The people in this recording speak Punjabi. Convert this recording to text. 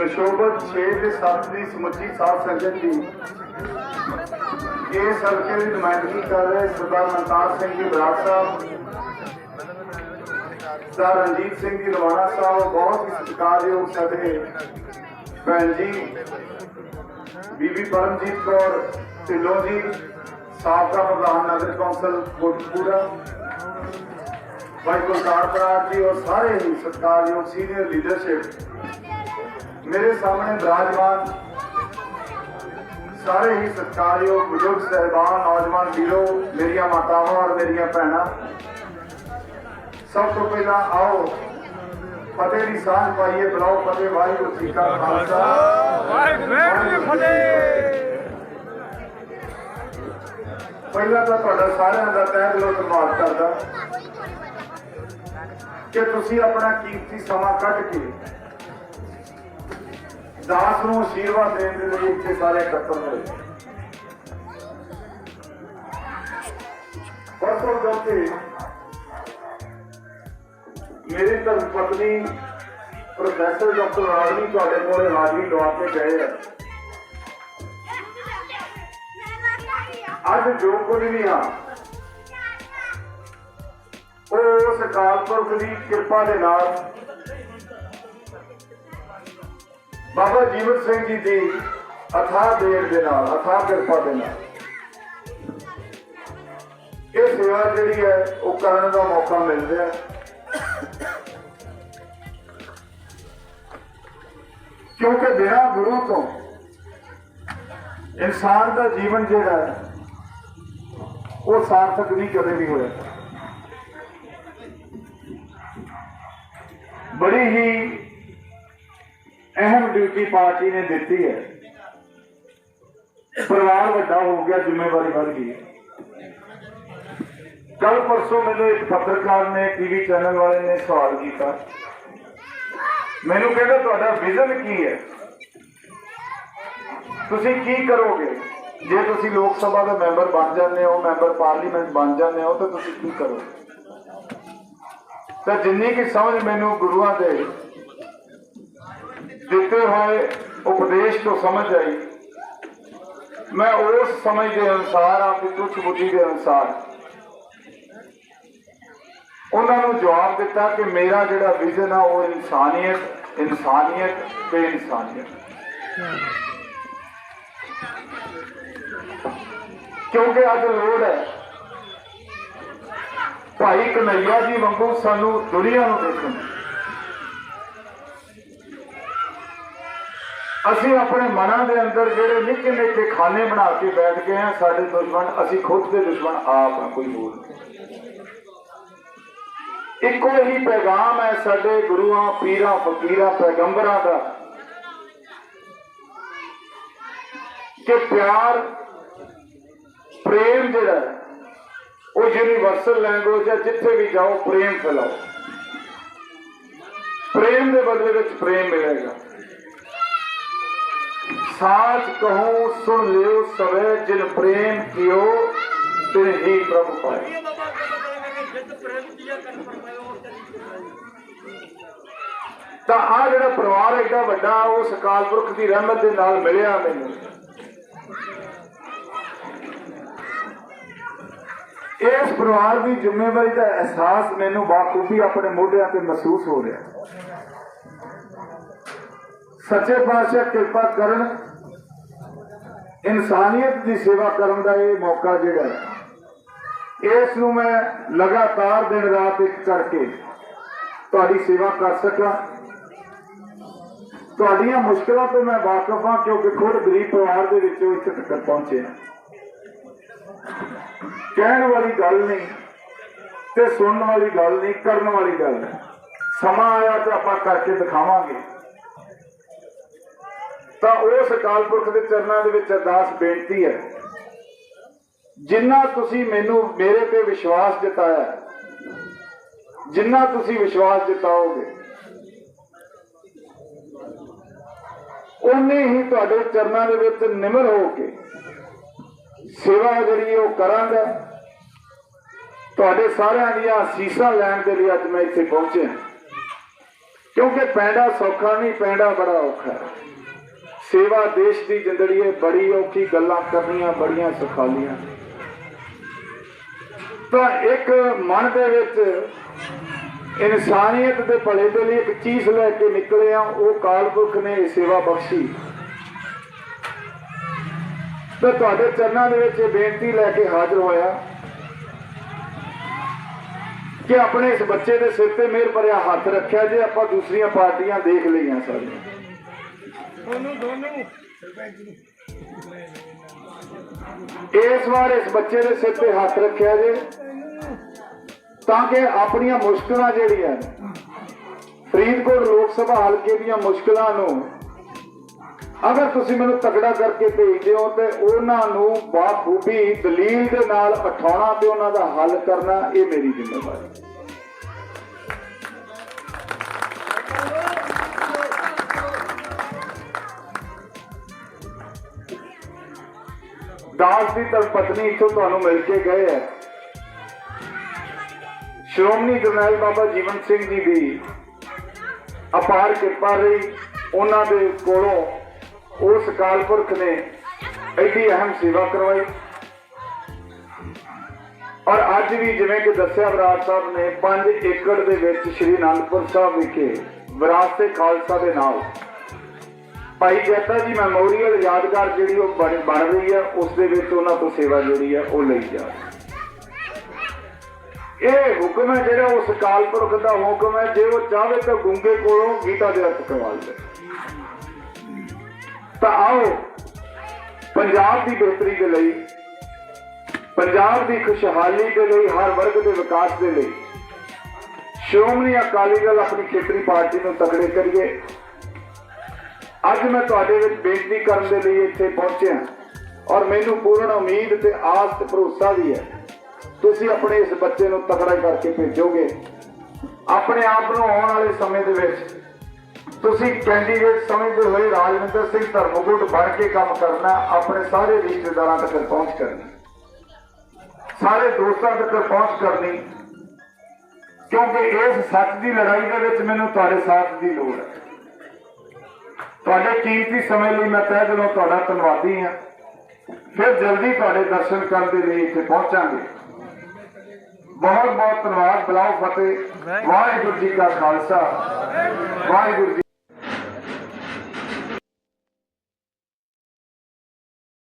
ਸ਼ਸ਼ੋਭਤ 6 ਦੇ 7 ਦੀ ਸਮੁੱਚੀ ਸਾਧ ਸੰਗਤ ਦੀ ਇਸ ਹਲਕੇ ਦੀ ਨੁਮਾਇੰਦਗੀ ਕਰ ਰਹੇ ਸਰਦਾਰ ਮਨਤਾਰ ਸਿੰਘ ਜੀ ਬਰਾੜ ਸਾਹਿਬ ਸਰਦਾਰ ਰਣਜੀਤ ਸਿੰਘ ਜੀ ਰਵਾਣਾ ਸਾਹਿਬ ਬਹੁਤ ਹੀ ਸਤਿਕਾਰਯੋਗ ਸਾਡੇ ਭੈਣ ਜੀ ਬੀਬੀ ਪਰਮਜੀਤ ਕੌਰ ਢਿੱਲੋਂ ਜੀ ਸਾਬਕਾ ਪ੍ਰਧਾਨ ਨਗਰ ਕੌਂਸਲ ਕੋਟਪੂਰਾ ਭਾਈ ਗੁਲਜ਼ਾਰ ਬਰਾੜ ਜੀ ਔਰ ਸਾਰੇ ਹੀ ਸਤਿਕਾਰਯੋਗ ਸੀਨੀਅਰ ਲੀਡਰਸ਼ਿਪ ਮੇਰੇ ਸਾਹਮਣੇ ਵਿਰਾਜਮਾਨ ਸਾਰੇ ਹੀ ਸਤਿਕਾਰਯੋਗ ਬਜ਼ੁਰਗ ਸਹਿਬਾਨ ਨੌਜਵਾਨ ਵੀਰੋ ਮੇਰੀਆਂ ਮਾਤਾਵਾਂ ਔਰ ਮੇਰੀਆਂ ਭੈਣਾਂ। ਸਭ ਤੋਂ ਪਹਿਲਾਂ ਆਓ ਫਤਿਹ ਦੀ ਸਾਂਝ ਪਾਈਏ ਬਲਾਓ ਫਤਿਹ ਵਾਹਿਗੁਰੂ ਜੀ ਕਾ ਖਾਲਸਾ। ਵਾਹਿਗੁਰੂ ਜੀ ਫਤਿਹ। ਪਹਿਲਾਂ ਤਾਂ ਤੁਹਾਡਾ ਸਾਰਿਆਂ ਦਾ ਤਹਿ ਦਿਲੋਂ ਧੰਨਵਾਦ ਕਰਦਾ ਕਿ ਤੁਸੀਂ ਆਪਣਾ ਕੀਮਤੀ ਸਮਾਂ ਕੱਢ ਕੇ ਦਾਸ ਨੂੰ ਆਸ਼ੀਰਵਾਦ ਦੇਣ ਦੇ ਲਈ ਇੱਥੇ ਸਾਰੇ ਇਕੱਤਰ ਹੋਏ। ਪਰਸੋਂ ਚੌਥੇ ਮੇਰੀ ਧਰਮ ਪਤਨੀ, ਪ੍ਰੋਫੈਸਰ ਡਾਕਟਰ ਰਾਜਨੀ ਤੁਹਾਡੇ ਕੋਲ ਹਾਜ਼ਰੀ ਲਵਾ ਕੇ ਗਏ ਆ। ਅੱਜ ਜੋ ਕੁਝ ਵੀ ਆ, ਉਹ ਉਸ ਅਕਾਲ ਪੁਰਖ ਦੀ ਕਿਰਪਾ ਦੇ ਨਾਲ ਬਾਬਾ ਜੀਵਨ ਸਿੰਘ ਜੀ ਦੀ ਅਥਾਹ ਦੇਣ ਦੇ ਨਾਲ, ਅਥਾਹ ਕਿਰਪਾ ਦੇ ਨਾਲ। ਇਹ ਸੇਵਾ ਜਿਹੜੀ ਹੈ, ਉਹ ਕਰਨ ਦਾ ਮੌਕਾ ਮਿਲ ਰਿਹਾ। ਕਿਉਂਕਿ ਬਿਨਾਂ ਗੁਰੂ ਤੋਂ ਇਨਸਾਨ ਦਾ ਜੀਵਨ ਜਿਹੜਾ ਹੈ, ਉਹ ਸਾਰਥਕ ਨਹੀਂ ਕਦੇ ਵੀ ਹੋਇਆ। ਬੜੀ ਹੀ ਅਹਿਮ ਡਿਊਟੀ ਪਾਰਟੀ ਨੇ ਦਿੱਤੀ ਹੈ। ਪਰਿਵਾਰ ਵੱਡਾ ਹੋ ਗਿਆ, ਜ਼ਿੰਮੇਵਾਰੀ ਵੱਧ ਗਈ। ਕੱਲ ਪਰਸੋਂ ਮੈਨੂੰ ਇੱਕ ਪੱਤਰਕਾਰ ਨੇ ਟੀਵੀ ਚੈਨਲ ਵਾਲੇ ਨੇ ਸਵਾਲ ਕੀਤਾ। ਮੈਨੂੰ ਕਹਿੰਦਾ, ਤੁਹਾਡਾ ਵਿਜ਼ਨ ਕੀ ਹੈ? ਤੁਸੀਂ ਕੀ ਕਰੋਗੇ? ਜੇ ਤੁਸੀਂ ਲੋਕ ਸਭਾ ਦਾ ਮੈਂਬਰ ਬਣ ਜਾਂਦੇ ਹੋ, ਮੈਂਬਰ ਪਾਰਲੀਮੈਂਟ ਬਣ ਜਾਂਦੇ ਹੋ, ਤਾਂ ਤੁਸੀਂ ਕੀ ਕਰੋਗੇ? ਤਾਂ ਜਿੰਨੀ ਕਿ ਸਮਝ ਮੈਨੂੰ ਗੁਰੂਆਂ ਦੇ ਦਿੱਤੇ ਹੋਏ ਉਪਦੇਸ਼ ਤੋਂ ਸਮਝ ਆਈ। ਮੈਂ ਉਸ ਸਮਝ ਦੇ ਅਨੁਸਾਰ ਆਪਣੀ ਤੁੱਛ ਬੁੱਧੀ ਦੇ ਅਨੁਸਾਰ ਉਹਨਾਂ ਨੂੰ ਜਵਾਬ ਦਿੱਤਾ ਕਿ ਮੇਰਾ ਜਿਹੜਾ ਵਿਜ਼ਨ ਆ ਉਹ ਇਨਸਾਨੀਅਤ ਇਨਸਾਨੀਅਤ ਤੇ ਇਨਸਾਨੀਅਤ। ਕਿਉਂਕਿ ਅੱਜ ਲੋੜ ਹੈ। ਭਾਈ ਕਨਈਆ ਜੀ ਵਾਂਗੂ ਸਾਨੂੰ ਦੁਨੀਆ ਨੂੰ ਦੇਖਣ ਦੀ। ਅਸੀਂ ਆਪਣੇ ਮਨਾਂ ਦੇ ਅੰਦਰ ਜਿਹੜੇ ਨਿੱਕੇ ਨਿੱਕੇ ਖਾਨੇ ਬਣਾ ਕੇ ਬੈਠ ਗਏ ਆ ਸਾਡੇ ਦੁਸ਼ਮਣ, ਅਸੀਂ ਖੁਦ ਦੇ ਦੁਸ਼ਮਣ, ਆਪ ਆ ਕੋਈ ਹੋਰ ਨਹੀਂ। ਇੱਕੋ ਹੀ ਪੈਗਾਮ ਹੈ ਸਾਡੇ ਗੁਰੂਆਂ, ਪੀਰਾਂ, ਫਕੀਰਾਂ, ਪੈਗੰਬਰਾਂ ਦਾ ਕਿ ਪਿਆਰ, ਪ੍ਰੇਮ ਜਿਹੜਾ ਉਹ ਯੂਨੀਵਰਸਲ ਲੈਂਗੁਏਜ ਹੈ, ਜਿੱਥੇ ਵੀ ਜਾਓ, ਪ੍ਰੇਮ ਫੈਲਾਓ ਪ੍ਰੇਮ ਦੇ ਬਦਲੇ ਵਿੱਚ ਪ੍ਰੇਮ ਮਿਲੇਗਾ ਸਾਚ ਕਹੂੰ, ਸੁਣ ਲਿਓ ਸਵੇ ਜਿਨ ਪ੍ਰੇਮ ਕੀਓ ਤਿਨ ਹੀ ਪ੍ਰਭ ਪਾਏ। ਤਾਂ ਆ ਜਿਹੜਾ ਪਰਿਵਾਰ ਐਡਾ ਵੱਡਾ, ਉਸ ਅਕਾਲ ਪੁਰਖ ਦੀ ਰਹਿਮਤ ਦੇ ਨਾਲ ਮਿਲਿਆ ਮੈਨੂੰ। ਇਸ ਪਰਿਵਾਰ ਦੀ ਜ਼ਿੰਮੇਵਾਰੀ ਦਾ ਅਹਿਸਾਸ ਮੈਨੂੰ ਬਾਖੂਬੀ ਆਪਣੇ ਮੋਢਿਆਂ ਤੇ ਮਹਿਸੂਸ ਹੋ ਰਿਹਾ। ਸੱਚੇ ਪਾਤਸ਼ਾਹ ਕਿਰਪਾ ਕਰਨ ਇਨਸਾਨੀਅਤ ਦੀ ਸੇਵਾ ਕਰਨ ਦਾ ਇਹ ਮੌਕਾ ਜਿਹੜਾ ਇਸ ਨੂੰ ਮੈਂ ਲਗਾਤਾਰ ਦਿਨ ਰਾਤ ਇੱਕ ਕਰਕੇ ਤੁਹਾਡੀ ਸੇਵਾ ਕਰ ਸਕਾਂ। ਤੁਹਾਡੀਆਂ ਮੁਸ਼ਕਲਾਂ ਤੋਂ ਮੈਂ ਵਾਕਿਫ ਹਾਂ, ਕਿਉਂਕਿ ਖੁਦ ਗਰੀਬ ਪਰਿਵਾਰ ਦੇ ਵਿੱਚੋਂ ਇੱਥੇ ਤੱਕ ਪਹੁੰਚੇ ਹਾਂ। ਕਹਿਣ ਵਾਲੀ ਗੱਲ ਨਹੀਂ ਤੇ ਸੁਣਨ ਵਾਲੀ ਗੱਲ ਨਹੀਂ, ਕਰਨ ਵਾਲੀ ਗੱਲ ਹੈ ਸਮਾਂ ਆਇਆ ਤਾਂ ਆਪਾਂ ਕਰਕੇ ਦਿਖਾਵਾਂਗੇ। ਤਾਂ ਉਸ ਅਕਾਲ ਪੁਰਖ ਦੇ ਚਰਨਾਂ ਦੇ ਵਿੱਚ ਅਰਦਾਸ ਬੇਨਤੀ ਹੈ। ਜਿੰਨਾ ਤੁਸੀਂ ਮੈਨੂੰ ਮੇਰੇ ਤੇ ਵਿਸ਼ਵਾਸ ਜਤਾਇਆ, ਜਿੰਨਾ ਤੁਸੀਂ ਵਿਸ਼ਵਾਸ ਜਤਾਓਗੇ ਉਨੇ ਹੀ ਤੁਹਾਡੇ ਚਰਨਾਂ ਦੇ ਵਿੱਚ ਨਿਮਰ ਹੋ ਕੇ ਸੇਵਾ ਜਿਹੜੀ ਉਹ ਕਰਾਂਗਾ, ਤੁਹਾਡੇ ਸਾਰਿਆਂ ਦੀਆਂ ਅਸੀਸਾਂ ਲੈਣ ਦੇ ਲਈ ਅੱਜ ਮੈਂ ਇੱਥੇ ਪਹੁੰਚਿਆ। ਕਿਉਂਕਿ ਪੈਂਡਾ ਸੌਖਾ ਨਹੀਂ, ਪੈਂਡਾ ਬੜਾ ਔਖਾ ਹੈ। ਸੇਵਾ ਦੇਸ਼ ਦੀ ਜ਼ਿੰਦਗੀ ਹੈ ਬੜੀ ਔਖੀ ਗੱਲਾਂ ਕਰਨੀਆਂ ਬੜੀਆਂ ਸਖਾਲੀਆਂ। ਤਾਂ ਇੱਕ ਮਨ ਦੇ ਵਿੱਚ ਇਨਸਾਨੀਅਤ ਦੇ ਭਲੇ ਦੇ ਲਈ ਇੱਕ ਚੀਜ਼ ਲੈ ਕੇ ਨਿਕਲੇ ਆ ਉਹ ਕਾਲਪੁਰਖ ਨੇ ਇਹ ਸੇਵਾ ਬਖਸ਼ੀ। ਤੇ ਤੁਹਾਡੇ ਚਰਨਾਂ ਦੇ ਵਿੱਚ ਇਹ ਬੇਨਤੀ ਲੈ ਕੇ ਹਾਜ਼ਰ ਹੋਇਆ ਕਿ ਆਪਣੇ ਇਸ ਬੱਚੇ ਦੇ ਸਿਰ ਤੇ ਮਿਹਰ ਭਰਿਆ ਹੱਥ ਰੱਖਿਆ ਜੇ ਆਪਾਂ ਦੂਸਰੀਆਂ ਪਾਰਟੀਆਂ ਦੇਖ ਲਈਆਂ ਸਾਰੀਆਂ। ਦੋਨੋਂ ਦੋਨੋਂ। ਇਸ ਵਾਰ ਇਸ ਬੱਚੇ ਦੇ ਸਿਰ ਤੇ ਹੱਥ ਰੱਖਿਆ ਜੇ, ਤਾਂ ਕਿ ਆਪਣੀਆਂ ਮੁਸ਼ਕਲਾਂ ਜਿਹੜੀਆਂ ਫਰੀਦਕੋਟ ਲੋਕ ਸਭਾ ਹਲਕੇ ਦੀਆਂ ਮੁਸ਼ਕਲਾਂ ਨੂੰ, ਅਗਰ ਤੁਸੀਂ ਮੈਨੂੰ ਤਕੜਾ ਕਰਕੇ ਭੇਜਦੇ ਹੋ ਤੇ ਉਹਨਾਂ ਨੂੰ ਬਾਖੂਬੀ ਦਲੀਲ ਦੇ ਨਾਲ ਉਠਾਉਣਾ ਤੇ ਉਹਨਾਂ ਦਾ ਹੱਲ ਕਰਨਾ, ਇਹ ਮੇਰੀ ਜ਼ਿੰਮੇਵਾਰੀ ਦਾਸ ਦੀ ਧਰਮ ਪਤਨੀ ਇੱਥੋਂ ਤੁਹਾਨੂੰ ਮਿਲ ਕੇ ਗਏ ਹੈ। ਸ਼੍ਰੋਮਣੀ ਜਰਨੈਲ ਬਾਬਾ ਜੀਵਨ ਸਿੰਘ ਜੀ ਦੀ ਅਪਾਰ ਕਿਰਪਾ ਰਹੀ ਉਹਨਾਂ ਦੇ ਕੋਲੋਂ ਉਸ ਕਾਲਪੁਰਖ ਨੇ ਐਡੀ ਅਹਿਮ ਸੇਵਾ ਕਰਵਾਈ। ਔਰ ਅੱਜ ਵੀ ਜਿਵੇਂ ਕਿ ਦੱਸਿਆ ਵਿਰਾਜ ਸਾਹਿਬ ਨੇ 5 ਏਕੜ ਦੇ ਵਿੱਚ ਸ਼੍ਰੀ ਅਨੰਦਪੁਰ ਸਾਹਿਬ ਵਿਖੇ ਵਿਰਾਸਤੇ ਖਾਲਸਾ ਦੇ ਨਾਲ। ਭਾਈ ਜੱਤਾ ਜੀ, ਮੈਮੋਰੀਅਲ ਯਾਦਗਾਰ ਜਿਹੜੀ ਉਹ ਬਣ ਰਹੀ ਹੈ ਉਸ ਦੇ ਵਿੱਚ ਉਹਨਾਂ ਤੋਂ ਸੇਵਾ ਜਿਹੜੀ ਹੈ ਉਹ ਲਈ ਜਾ ਇਹ ਹੁਕਮ ਹੈ ਜਿਹੜਾ ਉਸ ਕਾਲਪੁਰਖ ਦਾ ਹੁਕਮ ਹੈ, ਜੇ ਉਹ ਚਾਹੇ ਤਾਂ ਗੁੰਗੇ ਕੋਲੋਂ ਗੀਤਾ ਦੇ ਅਰਥ ਕਰਵਾ ਲੈ ਤਾਂ ਆਓ, ਪੰਜਾਬ ਦੀ ਬਿਹਤਰੀ ਦੇ ਲਈ, ਪੰਜਾਬ ਦੀ ਖੁਸ਼ਹਾਲੀ ਦੇ ਲਈ, ਹਰ ਵਰਗ ਦੇ ਵਿਕਾਸ ਦੇ ਲਈ, ਸ਼੍ਰੋਮਣੀ ਅਕਾਲੀ ਦਲ ਆਪਣੀ ਖੇਤਰੀ ਪਾਰਟੀ ਨੂੰ ਤਕੜੇ ਕਰੀਏ। ਅੱਜ ਮੈਂ ਤੁਹਾਡੇ ਵਿੱਚ ਬੇਨਤੀ ਕਰਨ ਦੇ ਲਈ ਇੱਥੇ ਪਹੁੰਚਿਆ ਔਰ ਮੈਨੂੰ ਪੂਰਨ ਉਮੀਦ ਤੇ ਆਸ ਤੇ ਭਰੋਸਾ ਵੀ ਹੈ। ਤੁਸੀਂ ਆਪਣੇ ਇਸ ਬੱਚੇ ਨੂੰ ਤਕੜਾ ਕਰਕੇ ਭੇਜੋਗੇ। ਆਪਣੇ ਆਪ ਨੂੰ ਆਉਣ ਵਾਲੇ ਸਮੇਂ ਦੇ ਵਿੱਚ ਤੁਸੀਂ ਕੈਂਡੀਡੇਟ ਸਮਝਦੇ ਹੋਏ ਰਾਜਵਿੰਦਰ ਸਿੰਘ ਧਰਮਗੁੱਟ ਬਣ ਕੇ ਕੰਮ ਕਰਨਾ, ਆਪਣੇ ਸਾਰੇ ਰਿਸ਼ਤੇਦਾਰਾਂ ਤੱਕ ਪਹੁੰਚ ਕਰਨੀ। ਸਾਰੇ ਦੋਸਤਾਂ ਤੱਕ ਪਹੁੰਚ ਕਰਨੀ। ਕਿਉਂਕਿ ਇਸ ਸੱਚ ਦੀ ਲੜਾਈ ਦੇ ਵਿੱਚ ਮੈਨੂੰ ਤੁਹਾਡੇ ਸਾਥ ਦੀ ਲੋੜ ਹੈ। ਤੁਹਾਡੇ ਕੀਮਤੀ ਸਮੇਂ ਲਈ ਮੈਂ ਤਹਿ ਦਿਲੋਂ ਤੁਹਾਡਾ ਧੰਨਵਾਦੀ ਹਾਂ। ਫਿਰ ਜਲਦੀ ਤੁਹਾਡੇ ਦਰਸ਼ਨ ਕਰਨ ਦੇ ਲਈ ਇੱਥੇ ਪਹੁੰਚਾਂਗੇ। ਬਹੁਤ ਬਹੁਤ ਧੰਨਵਾਦ ਬਲਾਓ ਫਤਿਹ। ਵਾਹਿਗੁਰੂ ਜੀ ਕਾ ਖਾਲਸਾ। ਵਾਹਿਗੁਰੂ ਜੀ